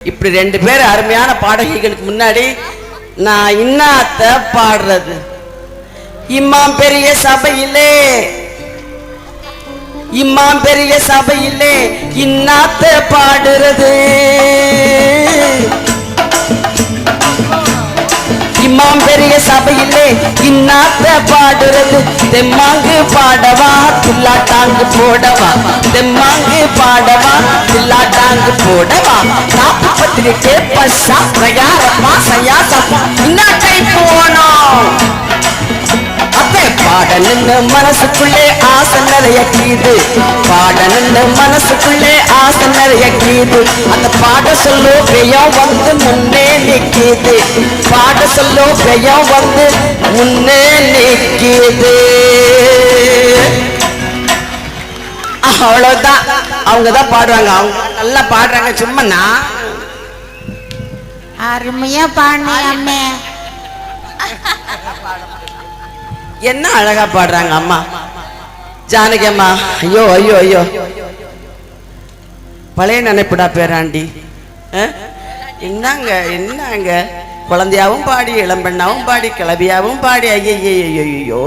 இப்படி ரெண்டு பேர் அருமையான பாடகிகளுக்கு முன்னாடி நான் இன்னாத்த பாடுறது. இம்மாம் பெரிய சபையிலே இம்மாம் பெரிய சபையிலே இன்னாத்த பாடுறது. இம்மாம் பெரிய சபையிலே இன்னாத்த பாடுறது. தெம்மாங்கு பாடவா துல்லாட்டாங்கு போடவா தெம்மாங்கு பாடவா துல்லாட்டாங்கு போடவா? காப்பு பத்திரி கேப்பா பிரயாரமா சயாசமா இன்னாட்டை போனோம். அப்பே பாடணுன்னு மனசுக்குள்ளே ஆசை நிறைய கீது பாடணுன்னு மனசுக்குள்ளே ஆசை நிறைய கீது அந்த பாட சொல்லு பெயம் வந்து முன்னே நிக்கிது பாட சொல்லு பெயம் வந்து முன்னே நிக்கிது அவ்வளவுதான். அவங்க தான் பாடுவாங்க அவங்க நல்லா பாடுறாங்க. சும்மா நான் அருமையா பாடினே அம்மே. என்ன அழகா பாடுறாங்க அம்மா. ஜானகி அம்மா ஐயோ ஐயோ ஐயோ. பழைய நினைப்புடா பேராண்டி? என்னங்க என்னங்க குழந்தையாவும் பாடி இளம்பெண்ணாவும் பாடி கிளவியாவும் பாடி. ஐயோ ஐயோ